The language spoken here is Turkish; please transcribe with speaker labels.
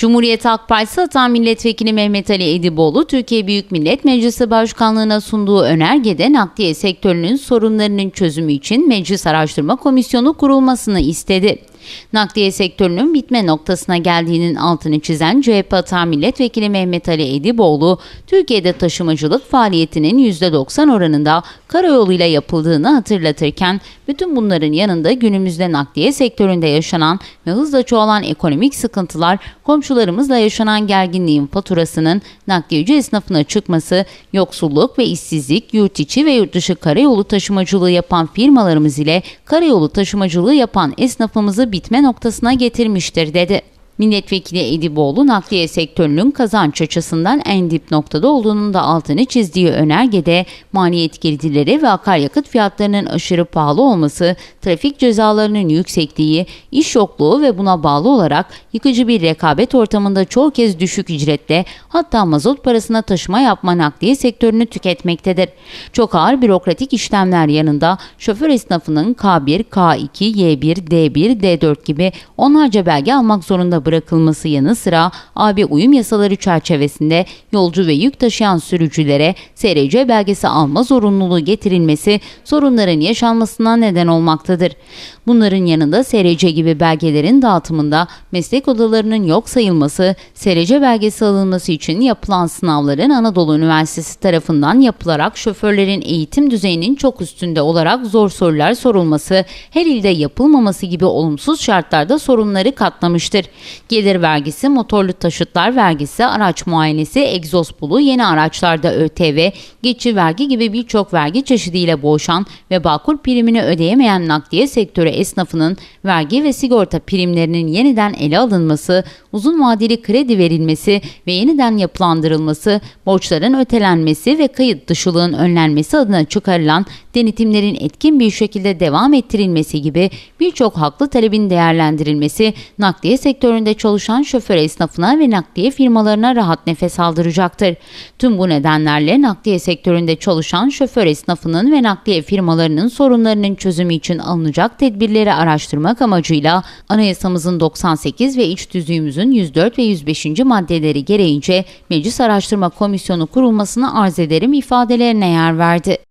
Speaker 1: Cumhuriyet Halk Partisi Atan Milletvekili Mehmet Ali Ediboğlu, Türkiye Büyük Millet Meclisi Başkanlığı'na sunduğu önergede nakliye sektörünün sorunlarının çözümü için Meclis Araştırma Komisyonu kurulmasını istedi. Nakliye sektörünün bitme noktasına geldiğinin altını çizen CHP Atan Milletvekili Mehmet Ali Ediboğlu, Türkiye'de taşımacılık faaliyetinin %90 oranında karayoluyla yapıldığını hatırlatırken, bütün bunların yanında günümüzde nakliye sektöründe yaşanan ve hızla çoğalan ekonomik sıkıntılar, komşularımızla yaşanan gerginliğin faturasının nakliyeci esnafına çıkması, yoksulluk ve işsizlik, yurt içi ve yurt dışı karayolu taşımacılığı yapan firmalarımız ile karayolu taşımacılığı yapan esnafımızı bitme noktasına getirmiştir dedi. Milletvekili Ediboğlu nakliye sektörünün kazanç açısından en dip noktada olduğunun da altını çizdiği önergede maliyet girdileri ve akaryakıt fiyatlarının aşırı pahalı olması, trafik cezalarının yüksekliği, iş yokluğu ve buna bağlı olarak yıkıcı bir rekabet ortamında çoğu kez düşük ücretle hatta mazot parasına taşıma yapma nakliye sektörünü tüketmektedir. Çok ağır bürokratik işlemler yanında şoför esnafının K1, K2, Y1, D1, D4 gibi onlarca belge almak zorunda bırakılması yanı sıra AB uyum yasaları çerçevesinde yolcu ve yük taşıyan sürücülere SRC belgesi alma zorunluluğu getirilmesi sorunların yaşanmasına neden olmaktadır. Bunların yanında SRC gibi belgelerin dağıtımında meslek odalarının yok sayılması, SRC belgesi alınması için yapılan sınavların Anadolu Üniversitesi tarafından yapılarak şoförlerin eğitim düzeyinin çok üstünde olarak zor sorular sorulması, her ilde yapılmaması gibi olumsuz şartlarda sorunları katlamıştır. Gelir vergisi, motorlu taşıtlar vergisi, araç muayenesi, egzoz pulu, yeni araçlarda ÖTV, geçici vergi gibi birçok vergi çeşidiyle boğuşan ve Bağkur primini ödeyemeyen nakliye sektörü esnafının vergi ve sigorta primlerinin yeniden ele alınması, uzun vadeli kredi verilmesi ve yeniden yapılandırılması, borçların ötelenmesi ve kayıt dışılığın önlenmesi adına çıkarılan denetimlerin etkin bir şekilde devam ettirilmesi gibi birçok haklı talebin değerlendirilmesi nakliye sektöründe çalışan şoför esnafına ve nakliye firmalarına rahat nefes aldıracaktır. Tüm bu nedenlerle nakliye sektöründe çalışan şoför esnafının ve nakliye firmalarının sorunlarının çözümü için alınacak tedbirleri araştırmak amacıyla anayasamızın 98 ve iç tüzüğümüzün 104 ve 105. maddeleri gereğince Meclis Araştırma Komisyonu kurulmasını arz ederim ifadelerine yer verdi.